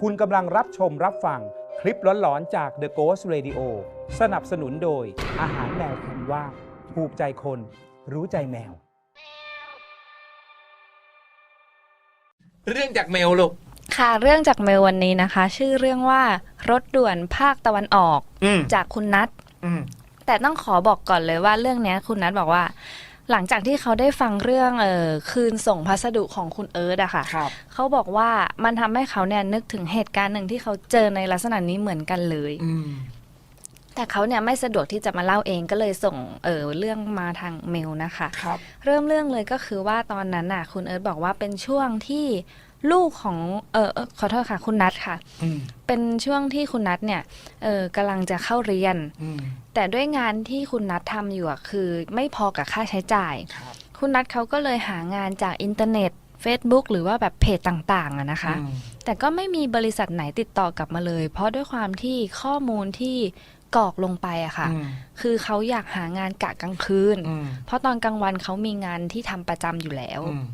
คุณกำลังรับชมรับฟังคลิปหลอนๆจาก The Ghost Radio สนับสนุนโดย อาหารแมวคุณว่าถูกใจคน รู้ใจแมว เรื่องจากเมลลูก ค่ะเรื่องจากเมลวันนี้นะคะ ชื่อเรื่องว่ารถด่วนภาคตะวันออกอืมจากคุณนัทอืมแต่ต้องขอบอกก่อนเลยว่าเรื่องเนี้ยคุณนัทบอกว่า หลังจากที่เขาได้ฟังเรื่องเออคืนส่งพัสดุของคุณเอิร์ธอะค่ะ ครับ เขาบอกว่ามันทำให้เขาเนี่ยนึกถึงเหตุการณ์หนึ่งที่เขาเจอในลักษณะนี้เหมือนกันเลย อืม แต่เขาเนี่ยไม่สะดวกที่จะมาเล่าเองก็เลยส่งเออเรื่องมาทางเมลนะคะ ครับ เริ่มเรื่องเลยก็คือว่าตอนนั้นน่ะ คุณเอิร์ธบอกว่าเป็นช่วงที่ ลูกของเออเอ่อขอโทษค่ะ คุณนัทค่ะ อืมเป็นช่วงที่คุณนัทเนี่ยเออกำลังจะเข้าเรียน อืมแต่ด้วยงานที่คุณนัททำอยู่อะคือไม่พอกับค่าใช้จ่าย ครับคุณนัทเขาก็เลยหางานจากอินเทอร์เน็ต Facebook หรือว่าแบบเพจต่างๆอะนะคะ อืมแต่ก็ไม่มีบริษัทไหนติดต่อกลับมาเลย เพราะด้วยความที่ข้อมูลที่กรอกลงไปอะค่ะ อืมคือเขาอยากหางานกะกลางคืน อืมเพราะตอนกลางวันเขามีงานที่ทำประจำอยู่แล้ว อืม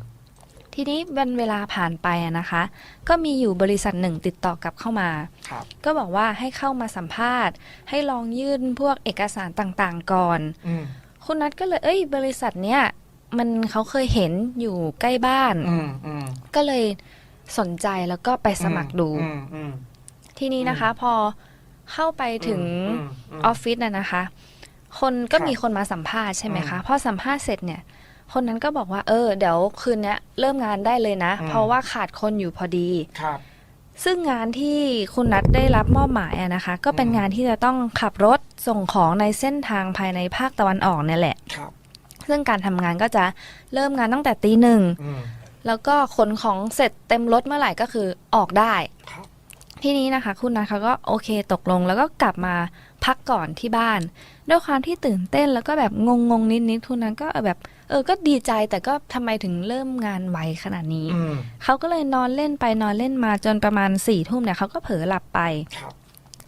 ทีนี้วันเวลาผ่านไปอะนะคะ ก็มีอยู่บริษัทหนึ่งติดต่อกลับเข้ามา ครับ ก็บอกว่าให้เข้ามาสัมภาษณ์ ให้ลองยื่นพวกเอกสารต่างๆก่อน อืมคุณนัทก็เลยเอ้ย บริษัทเนี้ยมันเขาเคยเห็นอยู่ใกล้บ้าน อืมอืมก็เลยสนใจแล้วก็ไปสมัครดู อืมอืมทีนี้นะคะ พอเข้าไปถึงมม ออฟฟิศน่ะนะคะ คนก็ครับมีคนมาสัมภาษณ์ใช่ไหมคะอืมพอสัมภาษณ์เสร็จเนี่ย คนนั้นก็บอกว่า เออ เดี๋ยวคืนเนี้ยเริ่มงานได้เลยนะ อืม เพราะว่าขาดคนอยู่พอดี ครับ ซึ่งงานที่คุณนัทได้รับมอบหมายอะนะคะ ก็เป็นอืม งานที่จะต้องขับรถส่งของในเส้นทางภายในภาคตะวันออกเนี่ยแหละ ครับ ซึ่งการทำงานก็จะเริ่มงานตั้งแต่ตีหนึ่งอืมแล้วก็ขนของเสร็จเต็มรถเมื่อไหร่ก็คือออกได้ ครับ ทีนี้นะคะคุณนัทเขาก็โอเคตกลงแล้วก็กลับมาพักก่อนที่บ้าน ด้วยความที่ตื่นเต้นแล้วก็แบบงงงๆนิดๆคุณนัทก็แบบ เออก็ดีใจแต่ก็ทำไมถึงเริ่มงานไวขนาดนี้อืมเขาก็เลยนอนเล่นไปนอนเล่นมาจนประมาณสี่ทุ่มเนี่ยเขาก็เผลอหลับไปครับ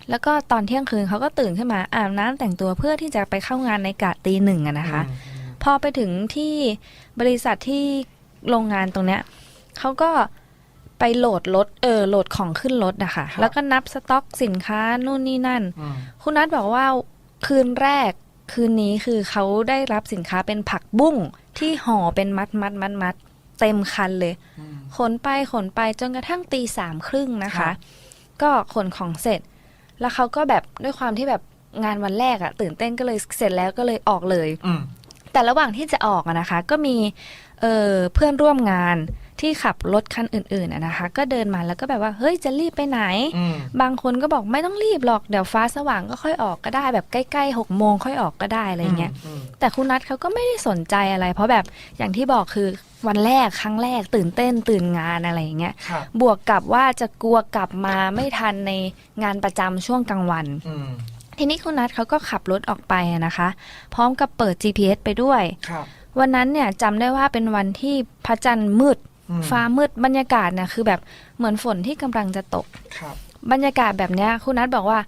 แล้วก็ตอนเที่ยงคืนเขาก็ตื่นขึ้นมาอาบน้ำแต่งตัวเพื่อที่จะไปเข้างานในกะตีหนึ่งอะนะคะอืมพอไปถึงที่บริษัทที่โรงงานตรงเนี้ยเขาก็ไปโหลดรถเออโหลดของขึ้นรถอะค่ะแล้วก็นับสต็อกสินค้านู่นนี่นั่นอืมคุณนัทบอกว่าคืนแรก คืนนี้คือเขาได้รับสินค้าเป็นผักบุ้งที่ห่อเป็นมัดมัดมัดมัดเต็มคันเลยอืมขนไปขนไปจนกระทั่งตีสามครึ่งนะครัคะบก็ขนของเสร็จ แล้วเขาก็แบบด้วยความที่แบบงานวันแรกอะตื่นเต้นก็เลยเสร็จแล้วก็เลยออกเลยอืมแต่ระหว่างที่จะออกอะนะคะ ก็มีเอ่อเพื่อนร่วมงาน ที่ขับรถคันอื่นๆอะนะคะ ก็เดินมาแล้วก็แบบว่าเฮ้ยจะรีบไปไหนอืมบางคนก็บอกไม่ต้องรีบหรอกเดี๋ยวฟ้าสว่างก็ค่อยออกก็ได้ แบบใกล้ๆหกโมงค่อยออกก็ได้อะไรเงี้ยอืมแต่คุณนัทเขาก็ไม่ได้สนใจอะไร เพราะแบบอย่างที่บอกคือวันแรกครั้งแรกตื่นเต้นตื่นงานอะไรอย่างเงี้ยครับบวกกับว่าจะกลัวกลับมาไม่ทันในงานประจำช่วงกลางวันอืมทีนี้คุณนัทเขาก็ขับรถออกไปอะนะคะ พร้อมกับเปิด GPS ไปด้วยครับวันนั้นเนี่ยจำได้ว่าเป็นวันที่พระจันทร์มืดอืม ฟ้ามืดบรรยากาศเนี่ยคือแบบเหมือนฝนที่กำลังจะตกครับบรรยากาศแบบเนี้ยคุณนัทบอกว่า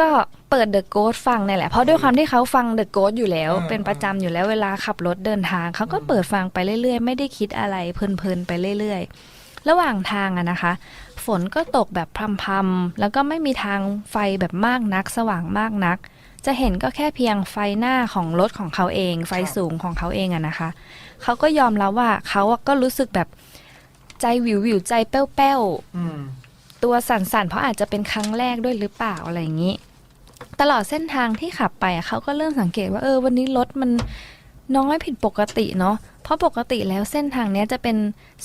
ก็เปิดเดอะโก s ฟังเนี่ยแหละเพราะด้วยความที่เขาฟังเดอะโก s อยู่แล้วอืมเป็นประจำอยู่แล้วเวลาขับรถเดินทางเขาก็อืมเปิดฟังไปเรื่อยๆ ไม่ได้คิดอะไรเพลินๆไปเรื่อยๆ ระหว่างทางอะนะคะ ฝนก็ตกแบบพรำๆแล้วก็ไม่มีทางไฟแบบมากนัก สว่างมากนัก จะเห็นก็แค่เพียงไฟหน้าของรถของเขาเอง ไฟสูงของเขาเองอะนะคะ เขาก็ยอมรับว่าเขาอะก็รู้สึกแบบใจวิววิวๆใจแป้วๆอืมตัวสั่นๆ เพราะอาจจะเป็นครั้งแรกด้วยหรือเปล่าอะไรอย่างนี้ ตลอดเส้นทางที่ขับไปอะเขาก็เริ่มสังเกตว่าเออวันนี้รถมัน น้อยผิดปกติเนาะเพราะปกติแล้วเส้นทางเนี้ยจะเป็น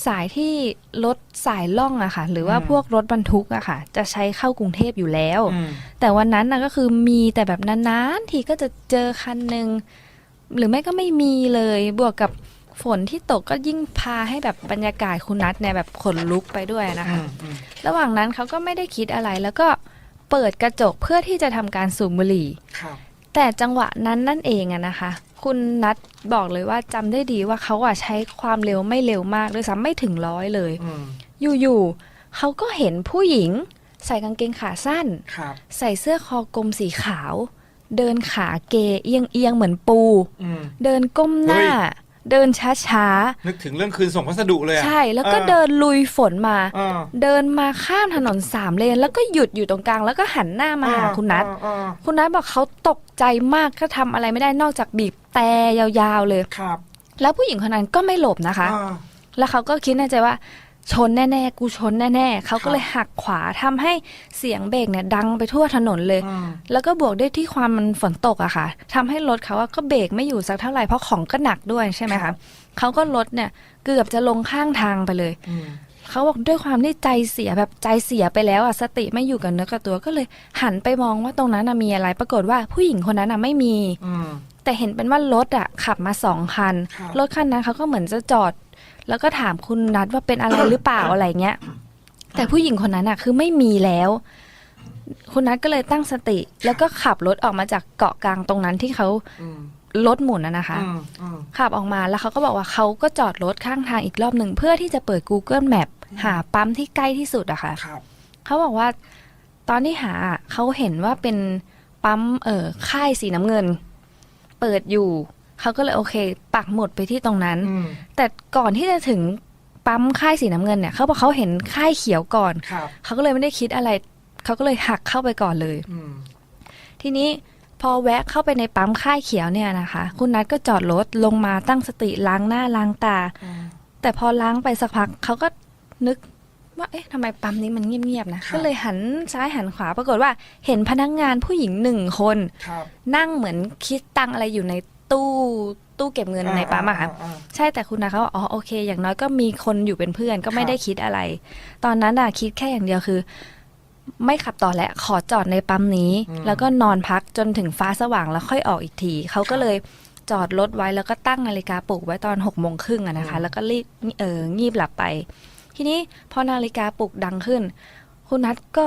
สายที่รถสายล่องอะค่ะ หรือว่าอืมพวกรถบรรทุกอะค่ะ จะใช้เข้ากรุงเทพอยู่แล้วอืมแต่วันนั้นนะก็คือมีแต่แบบนานๆทีก็จะเจอคันหนึ่งหรือไม่ก็ไม่มีเลยบวกกับฝนที่ตกก็ยิ่งพาให้แบบบรรยากาศคุณนัทเนี่ยแบบขนลุกไปด้วยนะคะอืมอืมระหว่างนั้นเขาก็ไม่ได้คิดอะไรแล้วก็เปิดกระจกเพื่อที่จะทำการสูบบุหรี่ครับแต่จังหวะนั้นนั่นเองอะนะคะ คุณนัทบอกเลยว่าจำได้ดีว่าเขาอะใช้ความเร็วไม่เร็วมากด้วยซ้ำไม่ถึงร้อยเลย อืมอยู่ๆเขาก็เห็นผู้หญิง ใส่กางเกงขาสั้น ครับ ใส่เสื้อคอกลมสีขาว เดินขาเกเอียงเอียงๆเหมือนปู อืม เดินก้มหน้า เฮ้ เดินช้านึกถึงเรื่องคืนส่งพัสดุเลยๆ อะ ใช่ แล้วก็ออ เดินลุยฝนมา เออเดินมาข้ามถนนสามเลน แล้วก็หยุดอยู่ตรงกลาง แล้วก็หันหน้ามาหาคุณนัท เออเออคุณนัทบอกเขาตกใจมากก็ทำอะไรไม่ได้นอกจากบีบแต่ยาวๆเลย ครับแล้วผู้หญิงคนนั้นก็ไม่หลบนะคะอ่าแล้วเขาก็คิดในใจว่า ชนแน่ๆ กูชนแน่ๆเขาก็เลยหักขวาทำให้เสียงเบรกเนี่ยดังไปทั่วถนนเลยอืมแล้วก็บวกด้วยที่ความมันฝนตกอะค่ะทำให้รถเขาอะก็เบรกไม่อยู่สักเท่าไหร่เพราะของก็หนักด้วยใช่ไหมครัคะบเขาก็รถเนี่ยเกือบจะลงข้างทางไปเลยอืมเขาบอกด้วยความที่ใจเสียแบบใจเสียไปแล้วอะสติไม่อยู่กับเนื้อกับตัวก็เลย หันไปมองว่าตรงนั้นน่ะมีอะไร ปรากฏว่าผู้หญิงคนนั้นอะไม่มีอืมแต่เห็นเป็นว่ารถอะขับมาสองคันครับรถคันนั้นเขาก็เหมือนจะจอด แล้วก็ถามคุณนัทว่าเป็นอะไรหรือเปล่าอะไรเงี้ย แต่ผู้หญิงคนนั้นอะคือไม่มีแล้ว คุณนัทก็เลยตั้งสติ แล้วก็ขับรถออกมาจากเกาะกลางตรงนั้นที่เขาอืมรถหมุนอะนะคะอืมอืมขับออกมาแล้วเขาก็บอกว่าเขาก็จอดรถข้างทางอีกรอบหนึ่งเพื่อที่จะเปิด Google Map หาปั๊มที่ใกล้ที่สุดอะค่ะครับเขาบอกว่าตอนที่หาอะเขาเห็นว่าเป็นปั๊มเอ่อค่ายสีน้ำเงิน เปิดอยู่ เขาก็เลยโอเค ปักหมุดไปที่ตรงนั้นอืมแต่ก่อนที่จะถึงปั๊มค่ายสีน้ำเงินเนี่ยเขาบอกเขาเห็นค่ายเขียวก่อนครับเขาก็เลยไม่ได้คิดอะไรเขาก็เลยหักเข้าไปก่อนเลยอืมทีนี้พอแวะเข้าไปในปั๊มค่ายเขียวเนี่ยนะคะ คุณนัทก็จอดรถลงมาตั้งสติล้างหน้าล้างตาอืมแต่พอล้างไปสักพักเขาก็นึกว่าเอ๊ะทำไมปั๊มนี้มันเงียบๆนะครับก็เลยหันซ้ายหันขวาปรากฏว่า เห็นพนักงานผู้หญิงหนึ่งคนครับนั่งเหมือนคิดตังค์อะไรอยู่ใน ตู้ตู้เก็บเงินในปั๊มอะค่ะอ่าใช่แต่คุณนะเขาบอกอ๋อโอเค อย่างน้อยก็มีคนอยู่เป็นเพื่อนก็ไม่ครับได้คิดอะไร ตอนนั้นอะคิดแค่อย่างเดียวคือ ไม่ขับต่อแล้วขอจอดในปั๊มนี้ แล้วก็นอนพักจนถึงฟ้าสว่างแล้วค่อยออกอีกทีเขาก็เลยจอดรถไว้แล้วก็ตั้งนาฬิกาปลุกไว้ตอนหกโมงครึ่งอะนะคะ แล้วก็รีบเอองีบหลับไป ทีนี้พอนาฬิกาปลุกดังขึ้น คุณนัทก็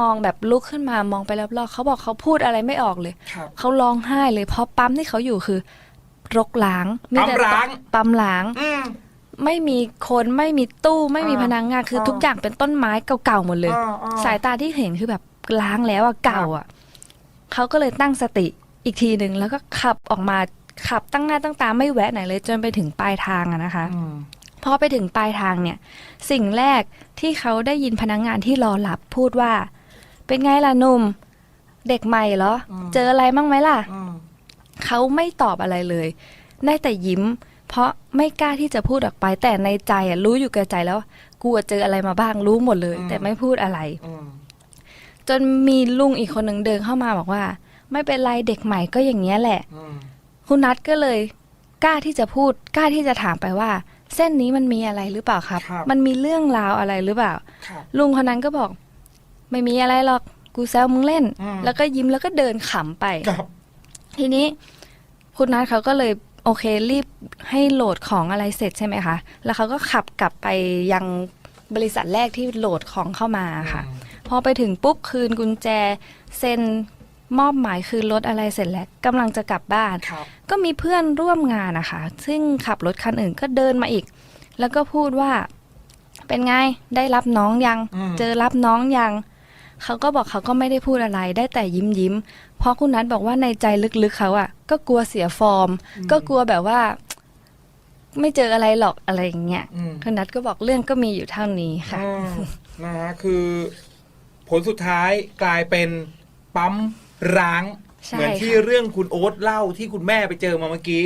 มองแบบลุกขึ้นมามองไปรอบๆเขาบอกเขาพูดอะไรไม่ออกเลย ครับ เขาร้องไห้เลยเพราะปั๊มที่เขาอยู่คือ รกล้างมีแต่ปั๊มร้าง ปั๊มล้าง อืม ไม่มีคนไม่มีตู้ไม่มีอ่าพนักงานคืออาทุกอย่างเป็นต้นไม้เก่าๆหมดเลย อ่าอ่าสายตาที่เห็นคือแบบล้างแล้วอะเก่าอะเขาก็เลยตั้งสติอีกทีหนึ่งแล้วก็ขับออกมาขับตั้งหน้าตั้งตาไม่แวะไหนเลย จนไปถึงปลายทางอะนะคะ อืม พอไปถึงปลายทางเนี่ย สิ่งแรกที่เขาได้ยินพนักงานที่รอรับพูดว่า เป็นไงล่ะหนุ่ม เด็กใหม่เหรอ เจออะไรบ้างไหมล่ะอืมเขาไม่ตอบอะไรเลย ได้แต่ยิ้ม เพราะไม่กล้าที่จะพูดออกไป แต่ในใจอะรู้อยู่แก่ใจแล้วว่ากูอะเจออะไรมาบ้างรู้หมดเลย แต่ไม่พูดอะไรอืมจนมีลุงอีกคนหนึ่งเดินเข้ามาบอกว่า ไม่เป็นไรเด็กใหม่ก็อย่างเงี้ยแหละอืมคุณนัทก็เลย กล้าที่จะพูด กล้าที่จะถามไปว่า เส้นนี้มันมีอะไรหรือเปล่าครับมันมีเรื่องราวอะไรหรือเปล่า ครับลุงคนนั้นก็บอก ไม่มีอะไรหรอกกูแซวมึงเล่น อืม แล้วก็ยิ้มแล้วก็เดินขำไป ครับทีนี้คุณนัทเขาก็เลยโอเครีบให้โหลดของอะไรเสร็จใช่ไหมคะ แล้วเขาก็ขับกลับไปยังบริษัทแรกที่โหลดของเข้ามาค่ะ พอไปถึงปุ๊บคืนกุญแจเซ็น มอบหมายคืนรถอะไรเสร็จแล้วกำลังจะกลับบ้านครับก็มีเพื่อนร่วมงานนะคะ ซึ่งขับรถคันอื่นก็เดินมาอีก แล้วก็พูดว่า เป็นไงได้รับน้องยังอืมเจอรับน้องยังเขาก็บอกเขาก็ไม่ได้พูดอะไรได้แต่ยิ้มยิ้ม เพราะคุณนัทบอกว่าในใจลึกๆเขาอะก็กลัวเสียฟอร์ม ก็กลัวแบบว่า ไม่เจออะไรหรอกอะไรอย่างเงี้ยอืมคุณนัทก็บอกเรื่องก็มีอยู่เท่านี้ค่ะอืมนะฮะคือ ผลสุดท้ายกลายเป็นปั๊ม ร้าง ใช่เหมือนที่ค่ะ เรื่องคุณโอ๊ตเล่าที่คุณแม่ไปเจอมาเมื่อกี้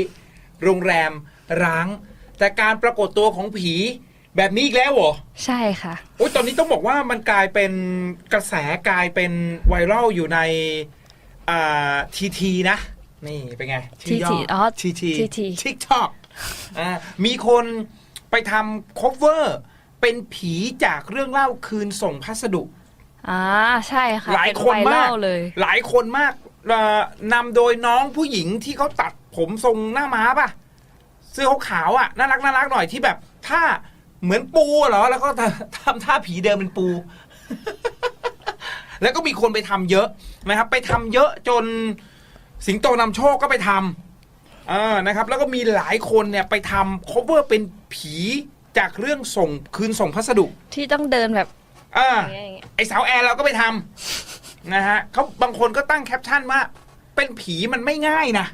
โรงแรมร้าง แต่การปรากฏตัวของผีแบบนี้อีกแล้วเหรอ ใช่ค่ะ โอ้ยตอนนี้ต้องบอกว่ามันกลายเป็นกระแสกลายเป็นไวรัลอยู่ในอ่าทีทีนะ นี่เป็นไงชื่ย่ TT อ๋อทีที TT ทิกท็อกอ่ามีคนไปทำ cover เป็นผีจากเรื่องเล่าคืนส่งพัสดุ อ่าใช่ค่ะหลายเป็คนไวมากรัลเลย หลายคนมากเอ่อนำโดยน้องผู้หญิงที่เขาตัดผมทรงหน้าม้าป่ะเสื้อขาวๆอะน่ารักน่ารักหน่อยที่แบบถ้าเหมือนปูอะเหรอ แล้วก็ทำทำท่าผีเดินเป็นปู แล้วก็มีคนไปทำเยอะนะครับ ไปทำเยอะจนสิงโตนำโชคก็ไปทำเออนะครับ แล้วก็มีหลายคนเนี่ยไปทำ cover เป็นผีจากเรื่องส่งคืนส่งพัสดุ ที่ต้องเดินแบบ อ่าอย่างเงี้ยไอสาวแอร์เราก็ไปทำนะฮะเขาบางคนก็ตั้งแคปชั่นว่า เป็นผีมันไม่ง่ายนะ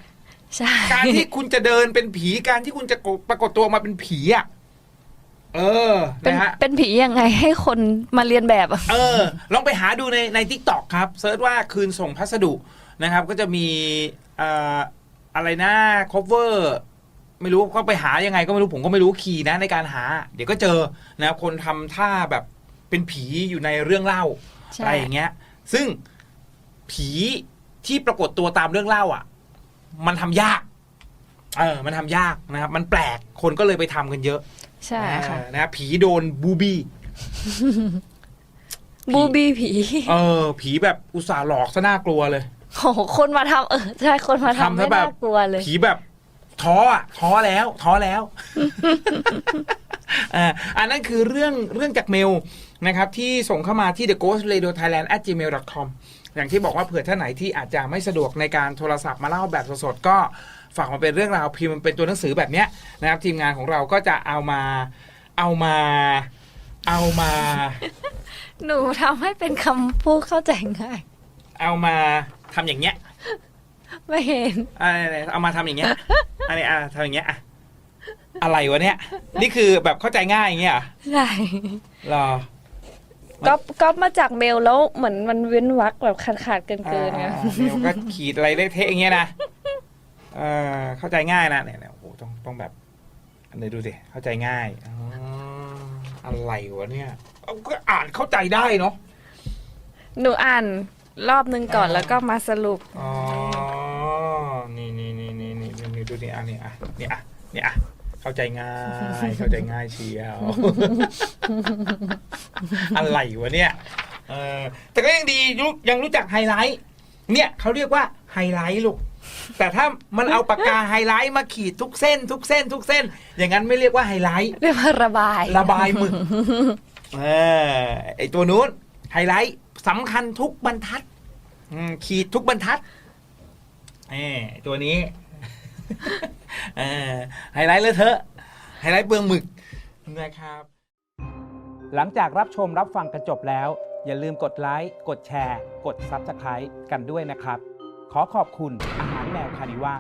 ใช่ การที่คุณจะเดินเป็นผีการที่คุณจะปรากฏตัวออกมาเป็นผีอะเออเป็นนะฮะ เป็นผียังไงให้คนมาเรียนแบบอะ เออ ลองไปหาดูในในทิกตอกครับเซิร์ชว่าคืนส่งพัสดุนะครับ ก็จะมีเอ่ออะไรนะ cover ไม่รู้เขาไปหายังไงก็ไม่รู้ผมก็ไม่รู้คีย์นะในการหา เดี๋ยวก็เจอนะครับคนทำท่าแบบ เป็นผีอยู่ในเรื่องเล่าใช่ อะไรอย่างเงี้ย ซึ่งผีที่ปรากฏตัวตามเรื่องเล่าอะ มันทำยาก เออ มันทำยากนะครับ มันแปลกคนก็เลยไปทำกันเยอะใช่ค่ะ เออนะครับผีโดนบูบี้ บูบี้ผี เออ ผีแบบอุตส่าห์หลอกซะน่ากลัวเลย โอ้โหคนมาทำเออใช่คนมาทำทำไม่ซะแบบ น่ากลัวเลย ผีแบบท้ออะท้อแล้ว ท้อแล้ว อ่าอันนั้นคือเรื่องเรื่องจากเมล นะครับที่ส่งเข้ามาที่ the ghost radio thailand at gmail com อย่างที่บอกว่าเผื่อท่านไหนที่อาจจะไม่สะดวกในการโทรศัพท์มาเล่าแบบสดๆก็ฝากมาเป็นเรื่องราวพิมพ์มันเป็นตัวหนังสือแบบเนี้ยนะครับทีมงานของเราก็จะเอามาเอามาเอามา หนูทำให้เป็นคำพูดเข้าใจง่าย เอามาทำอย่างเงี้ยไม่เห็น อะไรๆเอามาทำอย่างเงี้ยอันนี้อะทำอย่างเงี้ยอะอะไรวะเนี่ยนี่คือแบบเข้าใจง่ายอย่างเงี้ยเหรอใช่เหรอ ก๊อปก๊อปมาจากเมลแล้วเหมือนมันเว้นวรรคแบบขาดขาดๆเกินเกินๆไงอ่าเดี๋ยวก็ขีดอะไรเละเทะอย่างเงี้ยนะเออเข้าใจง่ายนะเนี่ยเนี่ยโอ้โหต้องต้องแบบอันนี้ดูสิเข้าใจง่ายอ๋ออะไรวะเนี่ยเอาก็อ่านเข้าใจได้เนาะหนูอ่านรอบนึงก่อนแล้วก็มาสรุป อ๋อนี่นี่นี่นี่นี่นี่นี่ดูนี่อันนี้อะนี่อะนี่อะ เข้าใจง่าย เข้าใจง่ายเชียวอะไรวะเนี่ยเออแต่ก็ยังดีรู้ยังรู้จักไฮไลท์ เนี่ยเขาเรียกว่าไฮไลท์ลูกแต่ถ้ามันเอาปากกาไฮไลท์มาขีดทุกเส้น ทุกเส้น ทุกเส้น อย่างนั้นไม่เรียกว่าไฮไลท์เรียกว่าระบาย ระบายหมึกเออไอตัวนู้นไฮไลท์สำคัญทุกบรรทัดอืมขีดทุกบรรทัดเออไอ้ตัวนี้เออ ไฮไลท์เลอะเทอะไฮไลท์เบืองหมึกนะครับ หลังจากรับชมรับฟังกันจบแล้ว อย่าลืมกดไลค์ กดแชร์ กด Subscribe กันด้วยนะครับ ขอขอบคุณอาหารแมวคานิว่า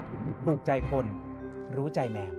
ถูกใจคน รู้ใจแมว